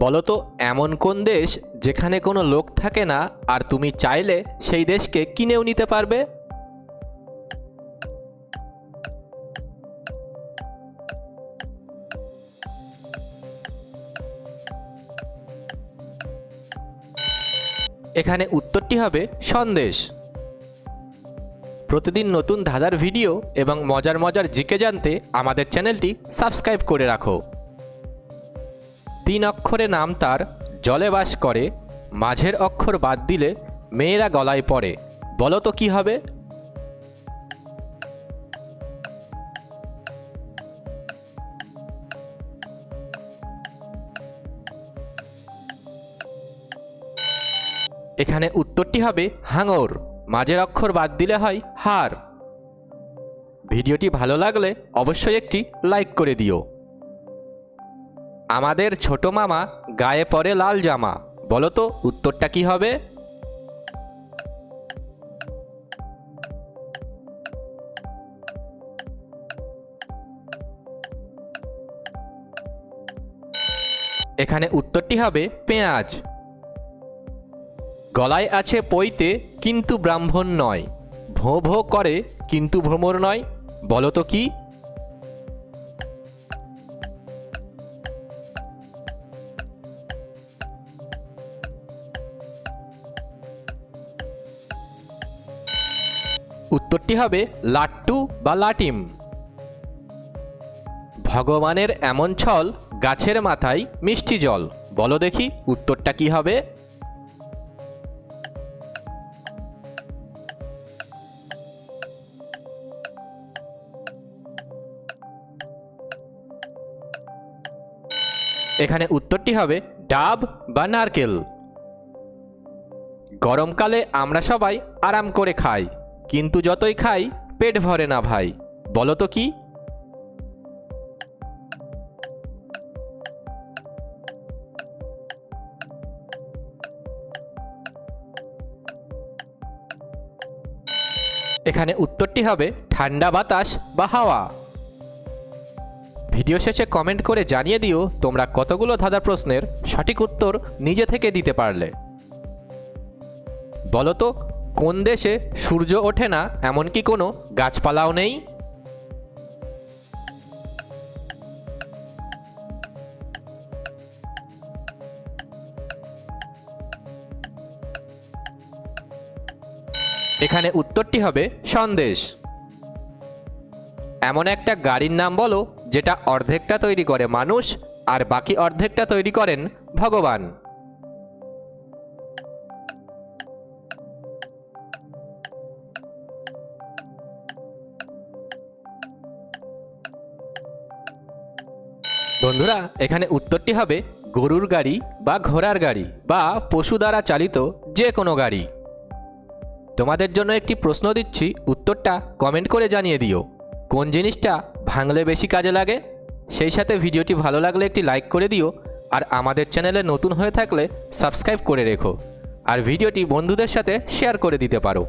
বলো তো এমন কোন দেশ যেখানে কোনো লোক থাকে না আর তুমি চাইলে সেই দেশকে কিনেও নিতে পারবে? এখানে উত্তরটি হবে, সন্দেশ। প্রতিদিন নতুন ধাঁধার ভিডিও এবং মজার মজার জিকে জানতে আমাদের চ্যানেলটি সাবস্ক্রাইব করে রাখো। তিন অক্ষরে নাম তার, জলে বাস করে, মাঝের অক্ষর বাদ দিলে মেয়েরা গলায় পড়ে। বলো তো কি হবে? এখানে উত্তরটি হবে হাঙর। মাঝের অক্ষর বাদ দিলে হয় হার। ভিডিওটি ভালো লাগলে অবশ্যই একটি লাইক করে দিও। আমাদের ছোট মামা গায়ে পরে লাল জামা। বলো তো, উত্তরটা কি হবে? এখানে উত্তরটি হবে পেঁয়াজ। গলায় আছে পইতে কিন্তু ব্রাহ্মণ নয়। ভোঁ ভোঁ করে, কিন্তু ভ্রমর নয়। বলো তো কি? উত্তরটি হবে লাট্টু বা লাটিম। ভগবানের এমন ছল গাছের মাথায় মিষ্টি জল। বলো দেখি উত্তরটা কি হবে? এখানে উত্তরটি হবে ডাব বা নারকেল। গরমকালে আমরা সবাই আরাম করে খাই। কিন্তু যতই খাই, পেট ভরে না ভাই। বলো তো কি? এখানে উত্তরটি হবে, ঠান্ডা বাতাস বা হাওয়া। ভিডিও শেষে কমেন্ট করে জানিয়ে দিও, তোমরা কতগুলো ধাঁধা প্রশ্নের সঠিক উত্তর নিজে থেকে দিতে পারলে। বলো তো কোন দেশে সূর্য ওঠে না এমন কি কোনো গাছপালাও নেই? এখানে উত্তরটি হবে সন্দেশ। এমন একটা গাড়ির নাম বলো, যেটা অর্ধেকটা তৈরি করে মানুষ আর বাকি অর্ধেকটা তৈরি করেন ভগবান। বন্ধুরা, এখানে উত্তরটি হবে গরুর গাড়ি বা ঘোড়ার গাড়ি বা পশু দ্বারা চালিত যে কোনো গাড়ি। তোমাদের জন্য একটি প্রশ্ন দিচ্ছি, উত্তরটা কমেন্ট করে জানিয়ে দিও। কোন জিনিসটা ভাঙলে বেশি কাজে লাগে? সেই সাথে ভিডিওটি ভালো লাগলে একটি লাইক করে দিও, আর আমাদের চ্যানেলে নতুন হয়ে থাকলে সাবস্ক্রাইব করে রেখো। আর ভিডিওটি বন্ধুদের সাথে শেয়ার করে দিতে পারো।